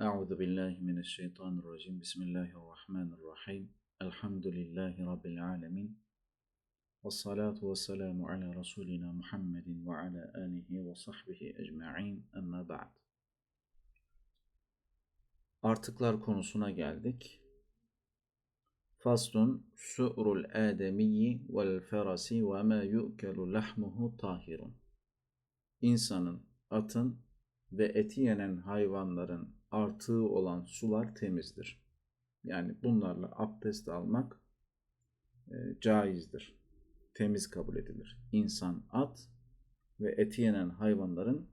Euzu billahi mineşşeytanirracim. Bismillahirrahmanirrahim. Elhamdülillahi rabbil alamin. Ves salatu ves selamu ala rasulina Muhammedin ve ala alihi ve sahbihi ecmaîn. Emma ba'd. Artıklar konusuna geldik. Faslun su'rul ademiyyi vel ferasi ve ma yu'kelu lahmuhu tahirun. İnsanın, atın ve eti yenen hayvanların artığı olan sular temizdir. Yani bunlarla abdest almak e, caizdir. Temiz kabul edilir. İnsan, at ve eti yenen hayvanların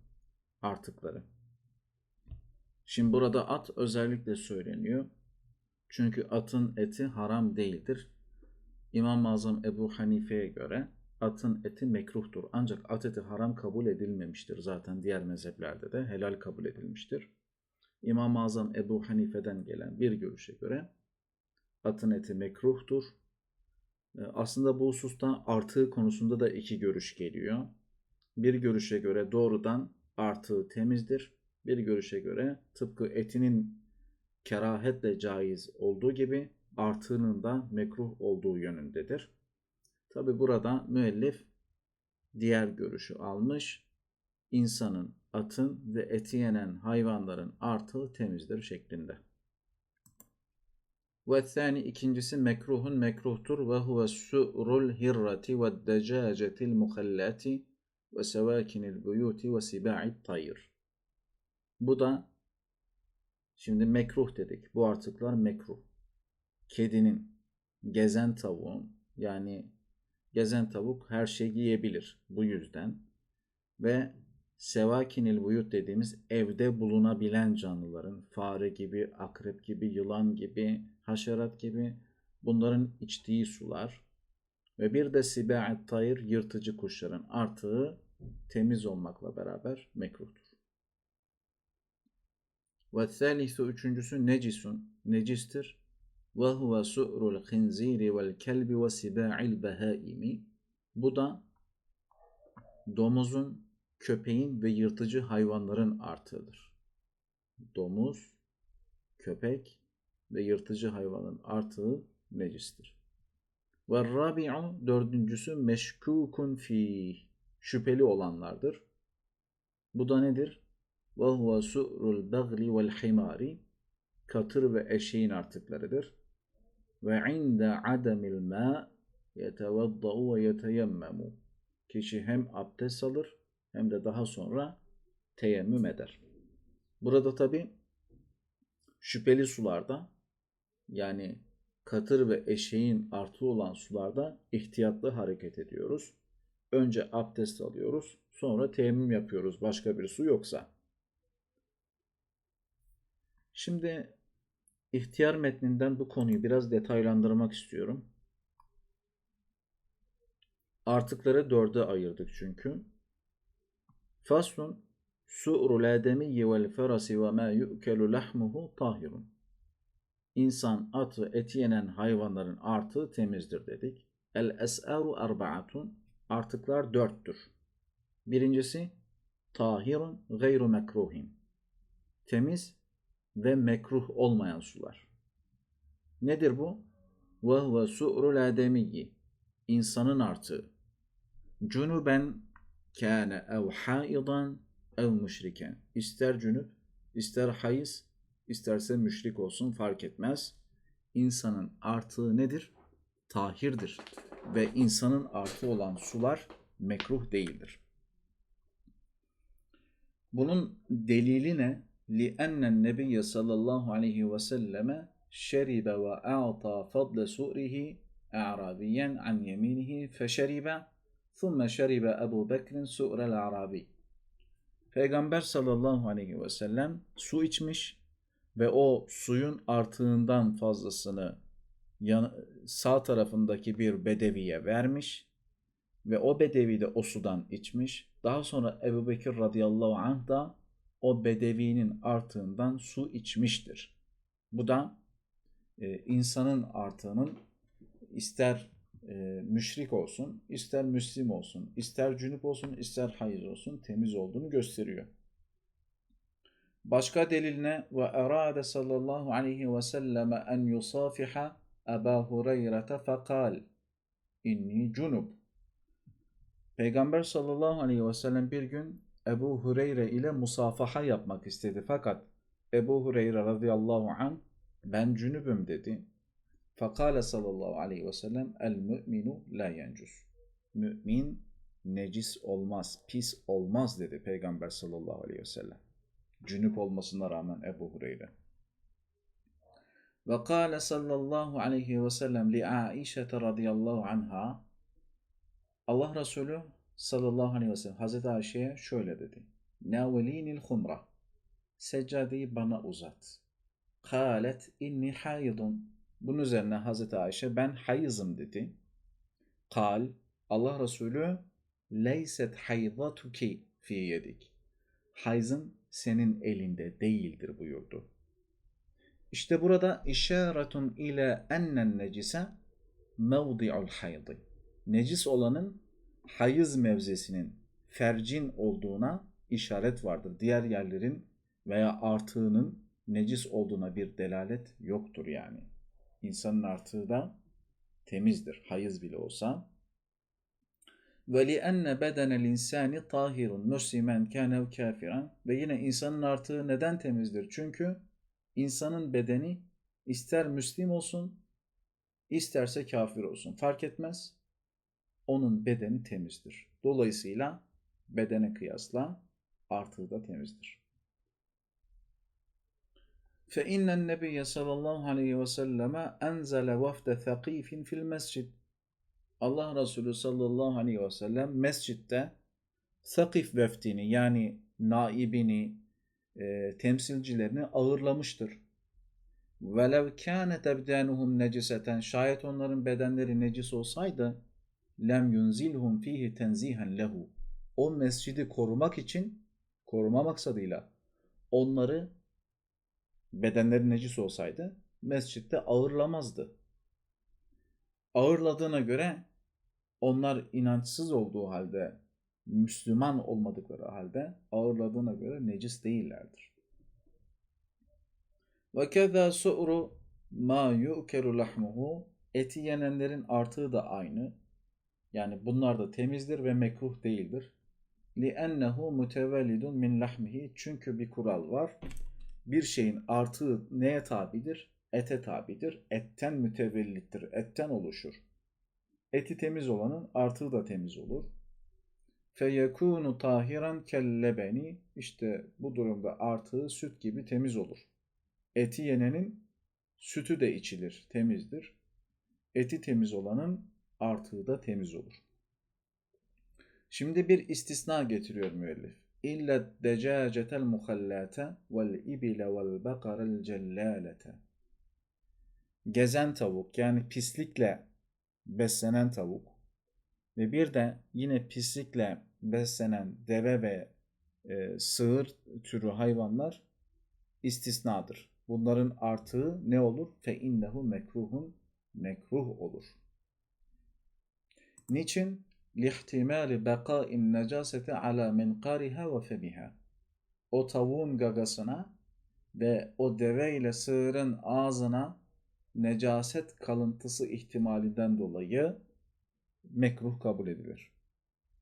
artıkları. Şimdi burada at özellikle söyleniyor. Çünkü atın eti haram değildir. İmam-ı Azam Ebu Hanife'ye göre atın eti mekruhtur. Ancak at eti haram kabul edilmemiştir. Zaten diğer mezheplerde de helal kabul edilmiştir. İmam-ı Azam Ebu Hanife'den gelen bir görüşe göre atın eti mekruhtur. Ee, aslında bu hususta artığı konusunda da iki görüş geliyor. Bir görüşe göre doğrudan artığı temizdir. Bir görüşe göre tıpkı etinin kerahetle caiz olduğu gibi artığının da mekruh olduğu yönündedir. Tabi burada müellif diğer görüşü almış. İnsanın, atın ve eti yenen hayvanların artığı temizdir şeklinde. Ve thani ikincisi mekruhun mekruhtur ve huve su'rul hirrati ve decacetil muhallati ve sevakinil buyuti ve siba'it tayr. Bu da şimdi mekruh dedik. Bu artıklar mekruh. Kedinin, gezen tavuğun yani gezen tavuk her şeyi yiyebilir bu yüzden. Ve sevakinil buyut dediğimiz evde bulunabilen canlıların fare gibi, akrep gibi, yılan gibi, haşerat gibi bunların içtiği sular ve bir de siba'et tayır yırtıcı kuşların artığı temiz olmakla beraber mekruhtur. Ve thalithu üçüncüsü necisun, necistir. Ve huve su'rul khinziri vel kelbi ve siba'il behaimi. Bu da domuzun, köpeğin ve yırtıcı hayvanların artığıdır. Domuz, köpek ve yırtıcı hayvanın artığı necistir. Ve rabi'u dördüncüsü meşkukun fi şüpheli olanlardır. Bu da nedir? Ve huve su'rul bagli vel himari katır ve eşeğin artıklarıdır. Ve inde ademil ma yetevadda'u ve yeteyemmemu. Kişi hem abdest alır hem de daha sonra teyemmüm eder. Burada tabi şüpheli sularda yani katır ve eşeğin artı olan sularda ihtiyatlı hareket ediyoruz. Önce abdest alıyoruz, sonra teyemmüm yapıyoruz başka bir su yoksa. Şimdi ihtiyar metninden bu konuyu biraz detaylandırmak istiyorum. Artıkları dörde ayırdık çünkü. Faslun su'rul ademiyyi vel ferasi ve ma yu'kelu lahmuhu tahirun. İnsan, at ve eti yenen hayvanların artığı temizdir dedik. El es'aru arba'atun. Artıklar dörttür. Birincisi tahirun gayru mekruhin. Temiz ve mekruh olmayan sular. Nedir bu? Ve huve su'rul ademiyyi. İnsanın artığı. Cunuben kâne ev haidan ev müşriken. İster cünüp, ister hayız, isterse müşrik olsun fark etmez. İnsanın artığı nedir? Tahirdir. Ve insanın artı olan sular mekruh değildir. Bunun delili ne? لِأَنَّ النَّبِيَّ sallallahu aleyhi ve selleme şeribe ve a'ta fadle su'rihi a'rabiyen an yeminihi feşeribe ثُمَّ şeribe Ebu Bekrin su'rel arabi. Peygamber sallallahu aleyhi ve sellem su içmiş ve o suyun artığından fazlasını sağ tarafındaki bir bedeviye vermiş ve o bedevi de o sudan içmiş. Daha sonra Ebu Bekir radıyallahu anh da o bedevinin artığından su içmiştir. Bu da e, insanın artığının ister e, müşrik olsun, ister müslim olsun, ister cünüp olsun, ister hayız olsun temiz olduğunu gösteriyor. Başka delil ne? Ve erade sallallahu aleyhi ve selleme en yusafiha Eba Hureyre'te fekal inni cunub. Peygamber sallallahu aleyhi ve sellem bir gün Ebu Hureyre ile musafaha yapmak istedi. Fakat Ebu Hureyre radıyallahu an ben cünübüm dedi. Fakale sallallahu aleyhi ve sellem el müminu la yencus. Mümin necis olmaz, pis olmaz dedi Peygamber sallallahu aleyhi ve sellem. Cünüp olmasına rağmen Ebu Hureyre. Ve kâle sallallahu aleyhi ve sellem li Aişe radıyallahu anha Allah Resulü sallallahu aleyhi ve sellem Hazreti Ayşe'ye şöyle dedi. Navelinil humra seccadeyi bana uzat. Kâlet inni hayidun. Bunun üzerine Hazreti Ayşe ben hayızım dedi. Kal Allah Resulü leyset haydatuki fi yedik. Hayzın senin elinde değildir buyurdu. İşte burada işaretun ile ennen necise mevdi'ul haydı. Necis olanın hayız mevzesinin fercin olduğuna işaret vardır. Diğer yerlerin veya artığının necis olduğuna bir delalet yoktur yani. İnsanın artığı da temizdir. Hayız bile olsa. Ve li enne bedenel insani tahirun muslimen kânev kafiran. Ve yine insanın artığı neden temizdir? Çünkü insanın bedeni ister Müslim olsun, isterse kafir olsun. Fark etmez. Onun bedeni temizdir. Dolayısıyla bedene kıyasla artığı da temizdir. فإن النبي صلى الله عليه وسلم أنزل وفد ثقيف في المسجد Allah Resulü sallallahu aleyhi ve sellem mescitte Sakif vefdini yani naibini, e, temsilcilerini ağırlamıştır. Velev kâne tebdânuhum neciseten şayet onların bedenleri necis olsaydı lem yunzilhum fihi tenzihen lehu o mescidi korumak için koruma maksadıyla onları bedenleri necis olsaydı mescitte ağırlamazdı. Ağırladığına göre onlar inançsız olduğu halde, Müslüman olmadıkları halde ağırladığına göre necis değillerdir. Keza su'ru ma yu'kelu lahmuhu eti yenenlerin artığı da aynı. Yani bunlar da temizdir ve mekruh değildir. Li ennehu mutevellidun min lahmihi çünkü bir kural var bir şeyin artığı neye tabidir? Ete tabidir. Etten mütevellittir. Etten oluşur. Eti temiz olanın artığı da temiz olur. Feyekunu tahiran kellebeni işte bu durumda artığı süt gibi temiz olur. Eti yenenin sütü de içilir, temizdir. Eti temiz olanın artığı da temiz olur. Şimdi bir istisna getiriyor müellif muhallate vel ibile vel bakarel cellalete. Gezen tavuk yani pislikle beslenen tavuk ve bir de yine pislikle beslenen deve ve e, sığır türü hayvanlar istisnadır. Bunların artığı ne olur? Fe innehu mekruhun mekruh olur. Niçin? lihtimali bekâin necaseti ala minkariha ve femiha. O tavuğun gagasına ve o deve ile sığırın ağzına necaset kalıntısı ihtimalinden dolayı mekruh kabul edilir.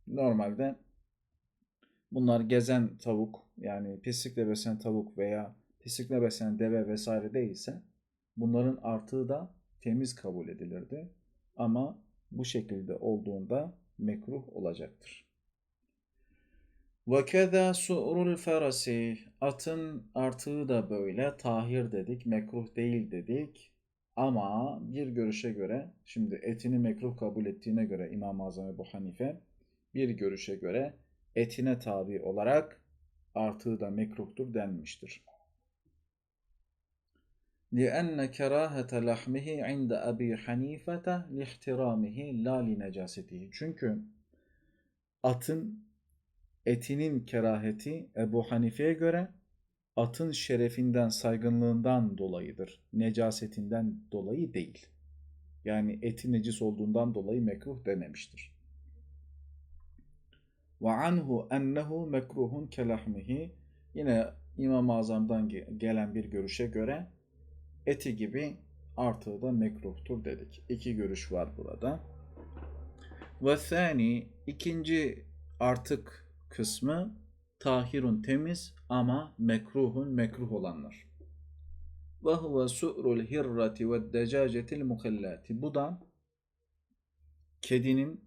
Normalde bunlar gezen tavuk yani pislikle beslen tavuk veya pislikle beslen deve vesaire değilse bunların artığı da temiz kabul edilirdi. Ama bu şekilde olduğunda mekruh olacaktır. Keza su'rul ferasi atın artığı da böyle tahir dedik, mekruh değil dedik. Ama bir görüşe göre, şimdi etini mekruh kabul ettiğine göre İmam-ı Azam Ebu Hanife, bir görüşe göre etine tabi olarak artığı da mekruhtur denmiştir. لأن كراهة لحمه عند أبي حنيفة لاحترامه لا لنجاسته. Çünkü atın etinin keraheti Ebu Hanife'ye göre atın şerefinden, saygınlığından dolayıdır. Necasetinden dolayı değil. Yani eti necis olduğundan dolayı mekruh dememiştir. Ve anhu ennehu mekruhun kelahmihi Yine İmam-ı Azam'dan ge- gelen bir görüşe göre eti gibi artığı da mekruhtur dedik. İki görüş var burada. Ve thani ikinci artık kısmı tahirun temiz ama mekruhun mekruh olanlar. Ve huve su'rul hirrati ve decacetil mukellati. Bu da kedinin,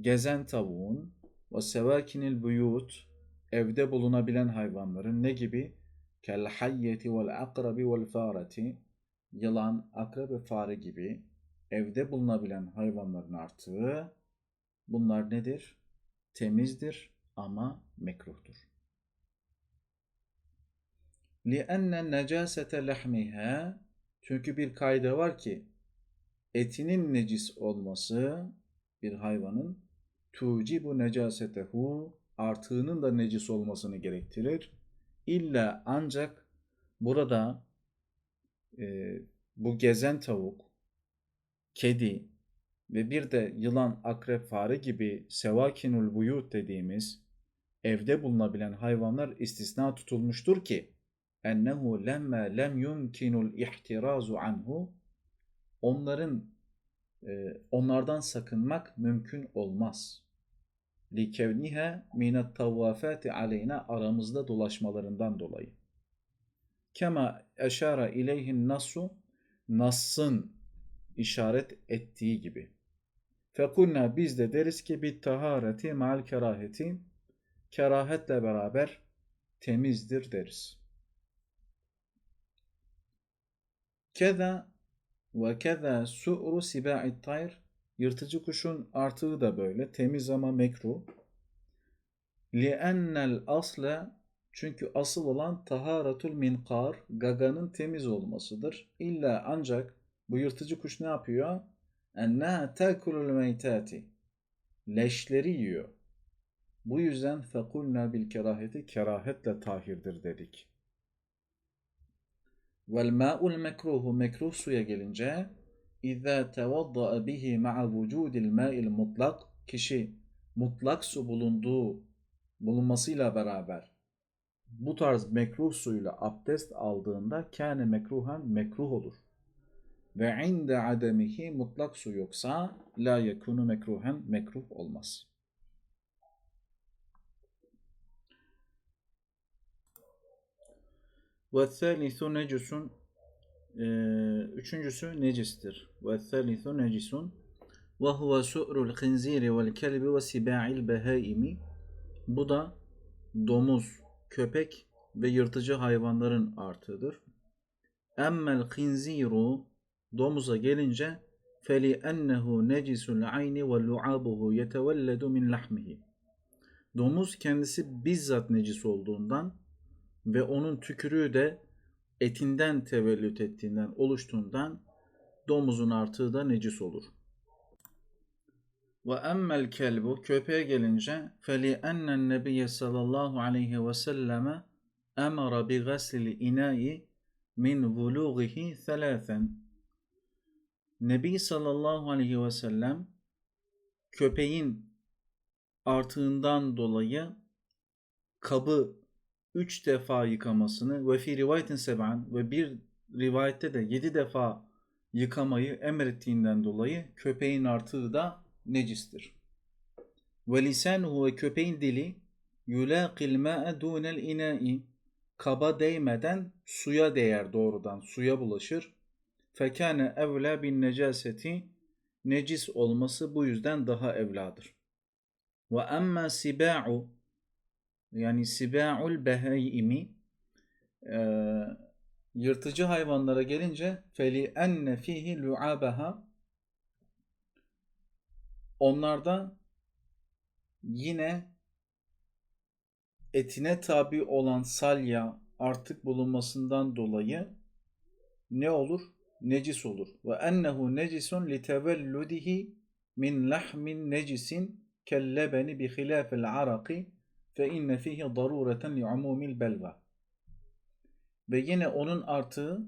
gezen tavuğun ve sevakinil buyut evde bulunabilen hayvanların ne gibi? Kel hayyeti vel akrabi vel fareti yılan, akrep ve fare gibi evde bulunabilen hayvanların artığı bunlar nedir? Temizdir ama mekruhtur. لِأَنَّ نَجَاسَةَ لَحْمِهَا Çünkü bir kayda var ki etinin necis olması bir hayvanın tucibu necasetehu artığının da necis olmasını gerektirir. İlla ancak burada e, bu gezen tavuk, kedi ve bir de yılan, akrep, fare gibi sevakinul buyut dediğimiz evde bulunabilen hayvanlar istisna tutulmuştur ki ennehu lemme lem yumkinul ihtirazu anhu onların e, onlardan sakınmak mümkün olmaz. Likevniha minet tavafati aleyna aramızda dolaşmalarından dolayı. Kema eşara ileyhin nasu Nas'ın işaret ettiği gibi. Fekulna biz de deriz ki bir tahareti mal keraheti kerahetle beraber temizdir deriz. Keza ve keza su'ru siba'it tayr yırtıcı kuşun artığı da böyle temiz ama mekruh. Li'ennel asla çünkü asıl olan taharatul minkar, gaganın temiz olmasıdır. İlla ancak bu yırtıcı kuş ne yapıyor? Enneha tekulul meytati. Leşleri yiyor. Bu yüzden fekulna bil keraheti kerahetle tahirdir dedik. Vel ma'ul mekruhu mekruh suya gelince İzâ tevadda'a bihi ma'a vücudil ma'il mutlak kişi mutlak su bulunduğu bulunmasıyla beraber bu tarz mekruh suyla abdest aldığında kâne mekruhan mekruh olur. Ve inde ademihi mutlak su yoksa la yekunu mekruhen mekruh olmaz. Ve thalithu necisun üçüncüsü necistir. Ve thalithu necisun ve huve su'rul khinziri vel kelbi ve siba'il behaimi bu da domuz, köpek ve yırtıcı hayvanların artığıdır. Emmel khinziru domuza gelince feli ennehu necisul ayni ve lu'abuhu yetevelledu min lahmihi. Domuz kendisi bizzat necis olduğundan ve onun tükürüğü de etinden tevellüt ettiğinden oluştuğundan domuzun artığı da necis olur. Ve emmel kelbu köpeğe gelince feli ennen nebiyye sallallahu aleyhi ve selleme emara bi gaslil inai min vulughihi thalathen. Nebi sallallahu aleyhi ve sellem köpeğin artığından dolayı kabı üç defa yıkamasını ve fi rivayetin seb'an ve bir rivayette de yedi defa yıkamayı emrettiğinden dolayı köpeğin artığı da necistir. Ve lisanuhu ve köpeğin dili yulaqil ma'e dunel ina'i kaba değmeden suya değer doğrudan suya bulaşır. Fekane evla bin necaseti necis olması bu yüzden daha evladır. Ve emma siba'u yani siba'ul behaimi e, yırtıcı hayvanlara gelince feli enne fihi lu'abaha onlarda yine etine tabi olan salya artık bulunmasından dolayı ne olur? Necis olur. Ve ennehu necisun li tevelludihi min lahmin necisin kellebeni bi khilafil araki fe inne fihi darureten li umumil belva. Ve yine onun artığı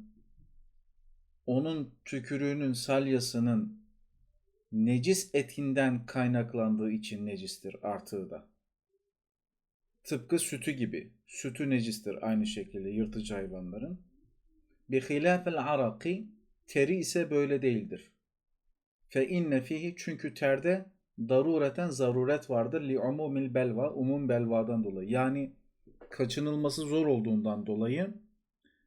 onun tükürüğünün salyasının necis etinden kaynaklandığı için necistir artığı da. tıpkı sütü gibi. Sütü necistir aynı şekilde yırtıcı hayvanların. Bi hilafel araki teri ise böyle değildir. Fe inne fihi çünkü terde darureten zaruret vardır li umumil belva umum belvadan dolayı. Yani kaçınılması zor olduğundan dolayı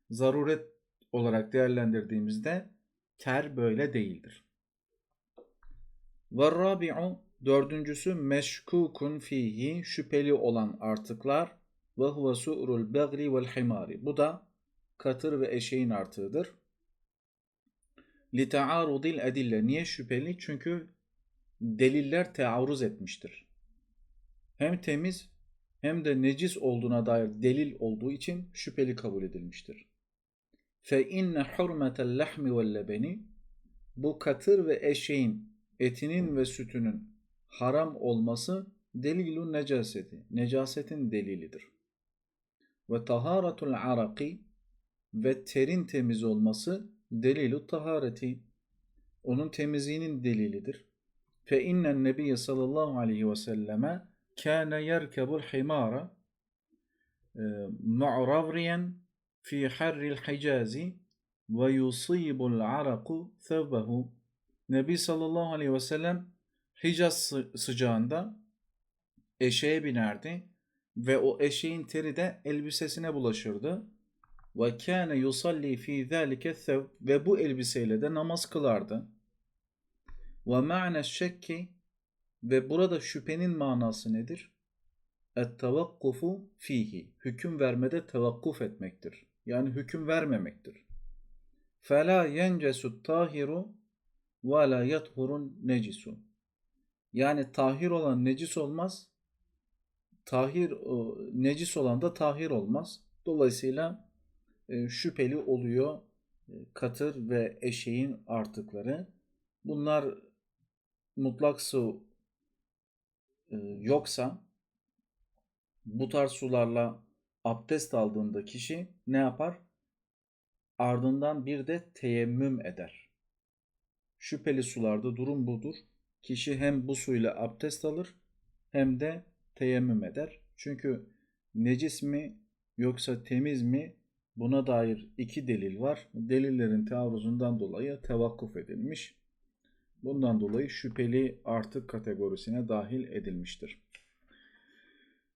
zaruret olarak değerlendirdiğimizde ter böyle değildir. Ve rabi'u dördüncüsü meşkukun fihi şüpheli olan artıklar ve huve su'rul begri vel himari. Bu da katır ve eşeğin artığıdır. Li taarudil edille. Niye şüpheli? Çünkü deliller tearruz etmiştir. Hem temiz hem de necis olduğuna dair delil olduğu için şüpheli kabul edilmiştir. Fe inne hurmetel lahmi vel lebeni bu katır ve eşeğin etinin ve sütünün haram olması delilun necaseti. Necasetin delilidir. Ve taharatul araki ve terin temiz olması delilu tahareti. Onun temizliğinin delilidir. Fe innen nebiyye sallallahu aleyhi ve selleme kâne yerkebul himara mu'ravriyen fi harril hicazi ve yusibul araku thevbehu. Nebi sallallahu aleyhi ve sellem Hicaz sı- sıcağında eşeğe binerdi ve o eşeğin teri de elbisesine bulaşırdı. Ve kâne yusalli fî zâlike ve bu elbiseyle de namaz kılardı. Ve ma'ne şekki ve burada şüphenin manası nedir? Et-tevakkufu fihi. Hüküm vermede tevakkuf etmektir. Yani hüküm vermemektir. Fela yencesu tahiru ve la yathurun necisu. Yani tahir olan necis olmaz. Tahir e, necis olan da tahir olmaz. Dolayısıyla e, şüpheli oluyor e, katır ve eşeğin artıkları. Bunlar mutlak su e, yoksa bu tarz sularla abdest aldığında kişi ne yapar? Ardından bir de teyemmüm eder. Şüpheli sularda durum budur. Kişi hem bu suyla abdest alır hem de teyemmüm eder. Çünkü necis mi yoksa temiz mi buna dair iki delil var. Delillerin taarruzundan dolayı tevakkuf edilmiş. Bundan dolayı şüpheli artık kategorisine dahil edilmiştir.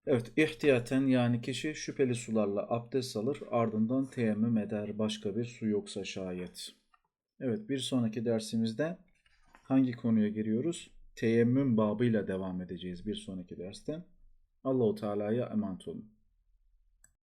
Evet, ihtiyaten yani kişi şüpheli sularla abdest alır, ardından teyemmüm eder başka bir su yoksa şayet. Evet, bir sonraki dersimizde hangi konuya giriyoruz? Teyemmüm babıyla devam edeceğiz bir sonraki derste. Allahu Teala'ya emanet olun.